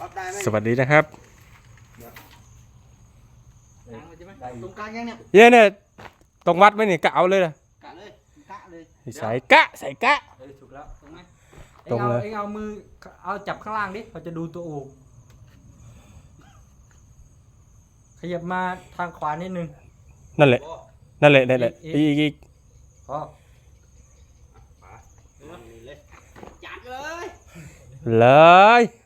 ปรับได้ไหมสวัสดีนะครับกลางเลยใช่ไหมตรงกลางยังเนี่ยเย้เนี่ยตรงวัดไหมเนี่ยกะเอาเลยนะกะเลยกะเลยใส่กะใส่กะเออถูกแล้วตรงไหมตรงเลยเอ็งเอาเอ็งเอามือเอาจับข้างล่างดิเขาจะดูตัวโอกขยับมาทางขวานิดนึงนั่นแหละโอ้นั่นแหละนั่นแหละอีอีกกอีกพอนี่เลยจัดเลยเลยโอ้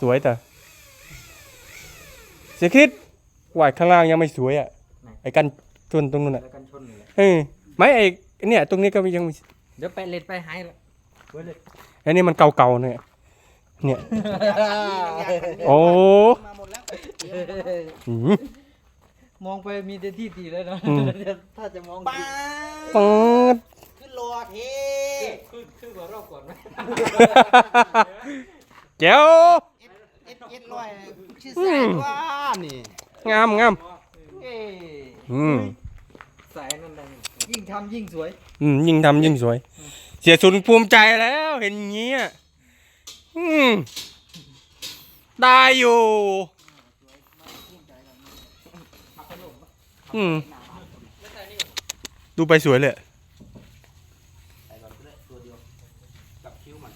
สวยแต่เสียคิดวาดข้างล่างยังไม่สวยอะไอ้กันชนตรงนู้นอะแล้วกันชนนี่แหละเออไม่ไอ้เนี่ย ตรงนี้ก็ยังมีเดี๋ยวไปเล็ดไปหายละไว้เลยไอ้นี่มันเก่าๆเนี่ยเนี่ยโอ้มาหมดแล้วหืมมองไปมีแต่ที่ตีแล้วนะอืมเดี๋ยวถ้าจะมองป้าปัดขึ้นรอเทขึ้นขึ้นกว่ารอบก่อนไหมเจ้า เอ็ดเอ็ดลอยชื่อแสนว่านี่งามงามเอ้ยอืมสายนั่นดังยิ่งทำยิ่งสวย อืมยิ่งทำยิ่งสวย เสียสุนภูมิใจแล้วเห็นอย่างนี้อะอืมได้อยู่อืมดูไปสวยเลยใส่ก่อนก็ได้ตัวเดียวกับคิ้วมัน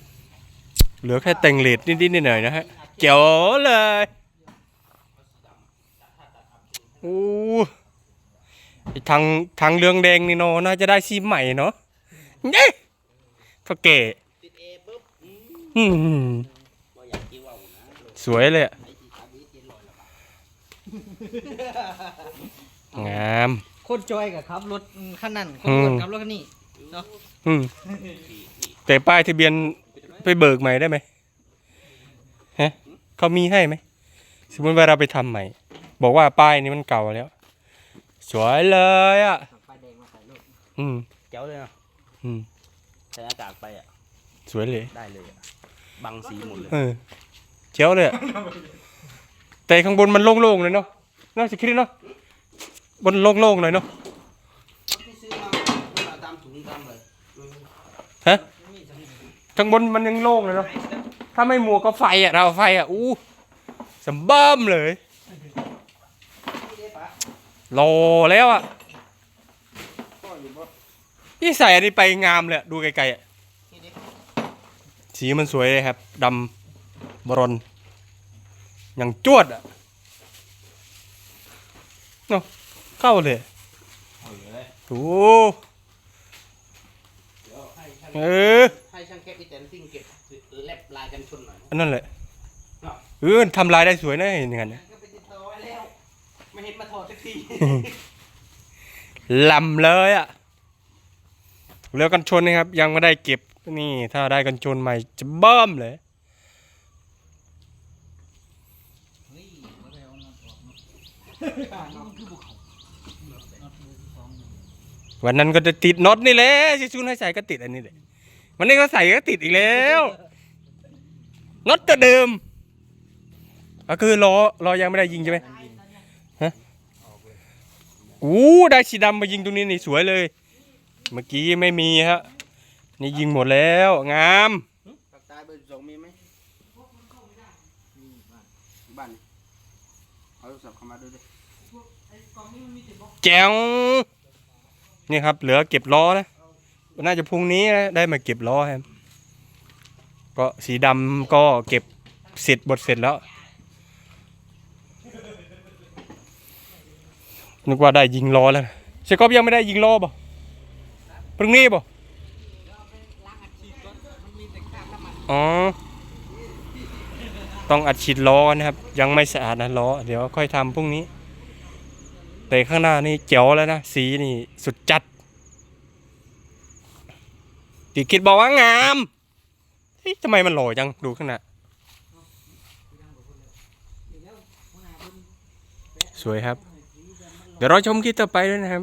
เหลือแค่แต่งเลดนิดๆหน่อยๆนะฮะ เจ๋วเลยโอ้ไอ้ทางทางเรืองแดงนี่เนาะน่าจะได้ซีใหม่เนาะเย้เท่าเก๋ติดเอปุ๊บอืมอืมว่าอยากคิ้วเอานะสวยเลยอะไอ้ที่ทำนี้เจ็ดลอยแล้วป่ะงามโคตรจอยกับขับรถคันนั้นคนอืมรถขับรถคันนี้อืมแต่ป้ายทะเบียนไปเบิกใหม่ได้ไหมฮะ เขามีให้ไหมสมมติว่าเราไปทำใหม่ บอกว่าป้ายนี้มันเก่าแล้ว สวยเลยอะไฟแดงมาใส่รถอืมแจ๋วเลยเนาะอืมใส่อากาศไปอะ สวยเลยได้เลยอะบังสีหมดเลยเออเจ๋วเลยอะแต่ข้างบนมันโล่งๆเลยเนาะน่าจะคิดเนาะบนโล่งๆหน่อยเนาะที่ซื้อมามาตามถุงตามเลยฮะข้างบนมันยังโล่งเลยเนาะ ถ้าไม่มัวก็ไฟอะ เราไฟอะ อู้สมบ้มเลยนี่เด้ปะรอแล้วอะพ่ออยู่บ่พี่ใส่อันนี้ไปงามเลยอะดูไกลๆอะนี่เด้สีมันสวยเลยครับดำบรอนอย่างจวดอะเนาะเข้าเลยเอาเลยโอ้เดี๋ยวให้ช่างเออ ยกันชนหน่อยอันนั้นแหละเออทำลายได้สวยนะเห็นอย่างนั้นนะก็ไปติดต่อไว้แล้ว ไม่เห็นมาถอดสักทีลำเลยอะเหลือกันชนนะครับ ยังไม่ได้เก็บนี่ ถ้าได้กันชนใหม่จะเบิ่มเลยวันนั้นก็จะติดน็อตนี่แหละชิชุนให้ใส่ก็ติดอันนี้เลยวันนี้ก็ใส่ก็ติดอีกแล้ว น็อตตัวเดิมก็คือล้อล้อยังไม่ได้ยิงใช่ไหมฮะอู้ได้สีดำมายิงตรงนี้นี่สวยเลย เมื่อกี้ไม่มีฮะนี่ยิงหมดแล้วงามปากตายเบอร์สองมีไหมบ้านเอาโทรศัพท์เข้ามาดูดิแจ๋วนี่ครับ เหลือเก็บล้อนะน่าจะพรุ่งนี้นะได้มาเก็บล้อครับ ก็สีดำก็เก็บเสร็จบทเสร็จแล้ว นึกว่าได้ยิงล้อแล้วเชคอบยังไม่ได้ยิงล้อบ่พรุ่งนี้บ่อ๋อ ต้องอัดฉีดล้อนะครับ ยังไม่สะอาดนะล้อ เดี๋ยวค่อยทำพรุ่งนี้ แต่ข้างหน้านี่เจ๋วแล้วนะ สีนี่สุดจัดติคิดบอกว่างาม เฮ้ยทำไมมันหล่อจัง ดูข้างหน้าสวยครับ เดี๋ยวเราชมคลิปต่อไปด้วยนะครับ